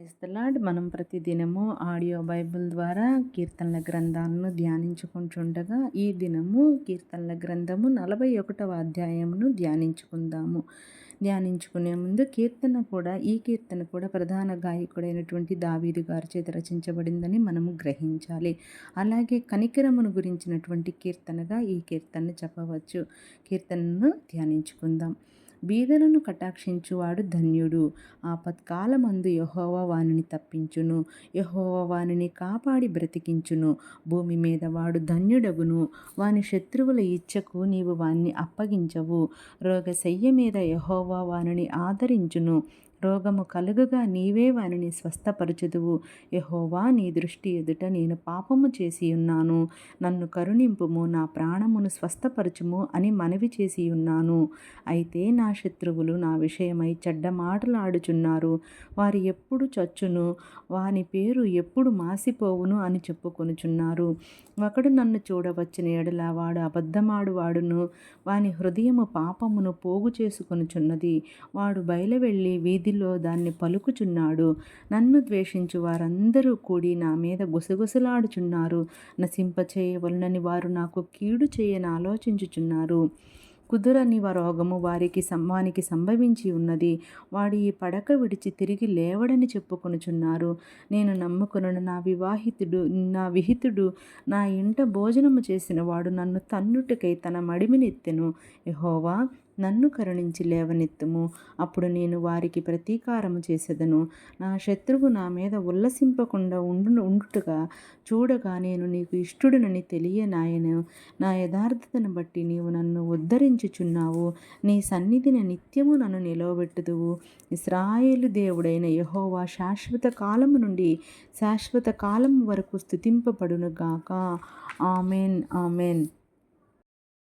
క్రైస్తలాడ్ మనం ప్రతిదినము audio Bible ద్వారా కీర్తనల గ్రంథాలను ధ్యానించుకుంటుండగా ఈ దినము కీర్తనల గ్రంథము నలభై ఒకటవ అధ్యాయమును ధ్యానించుకుందాము. ధ్యానించుకునే ముందు కీర్తన కూడా ఈ కీర్తన కూడా ప్రధాన గాయకుడైనటువంటి దావీదు గారి చేత రచించబడిందని మనము గ్రహించాలి. అలాగే కనికరమును గురించినటువంటి కీర్తనగా ఈ కీర్తనను చెప్పవచ్చు. కీర్తనను ధ్యానించుకుందాం. బీదలను కటాక్షించువాడు ధన్యుడు. ఆపత్కాలమందు యహోవా వానిని తప్పించును. యహోవా వానిని కాపాడి బ్రతికించును. భూమి మీద వాడు ధన్యుడగును. వాని శత్రువుల ఇచ్చకు నీవు వాణ్ణి అప్పగించవు. రోగశయ్య మీద యహోవా వానిని ఆదరించును. రోగము కలుగగా నీవే వానిని స్వస్థపరచుదువు. యహోవా నీ దృష్టి ఎదుట నేను పాపము చేసి ఉన్నాను. నన్ను కరుణింపుము నా ప్రాణమును స్వస్థపరచుము అని మనవి చేసి ఉన్నాను. అయితే నా శత్రువులు నా విషయమై చెడ్డ మాటలాడుచున్నారు. వారు ఎప్పుడు చచ్చును? వాని పేరు ఎప్పుడు మాసిపోవును అని చెప్పుకొనుచున్నారు. ఒకడు నన్ను చూడవచ్చిన ఎడల వాడు అబద్ధమాడు వాడును. వాని హృదయము పాపమును పోగు చేసుకొనుచున్నది. వాడు బయలువెళ్ళి వీధి వీధిలో దాన్ని పలుకుచున్నాడు. నన్ను ద్వేషించు వారందరూ కూడి నా మీద గుసగుసలాడుచున్నారు. నశింపచేయవలనని వారు నాకు కీడు చేయని ఆలోచించుచున్నారు. కుదురని రోగము వారికి వానికి సంభవించి ఉన్నది. వాడు ఈ పడక విడిచి తిరిగి లేవడని చెప్పుకొనుచున్నారు. నేను నమ్ముకున్న నా వివాహితుడు నా విహితుడు నా ఇంట భోజనము చేసిన వాడు నన్ను తన్నుటికై తన మడిమినెత్తెను. యహోవా నన్ను కరుణించి లేవనెత్తుము. అప్పుడు నేను వారికి ప్రతీకారము చేసేదను. నా శత్రువు నా మీద ఉల్లసింపకుండా ఉండు ఉండుటగా చూడగా నేను నీకు ఇష్టడునని తెలియనాయను. నా యథార్థతను బట్టి నీవు నన్ను ఉద్ధరించుచున్నావు. నీ సన్నిధిని నిత్యము నన్ను నిలవబెట్టుదువు. ఇస్రాయేలు దేవుడైన యహోవా శాశ్వత కాలము నుండి శాశ్వత కాలం వరకు స్థుతింపబడునుగాక ఆమెన్ ఆమెన్.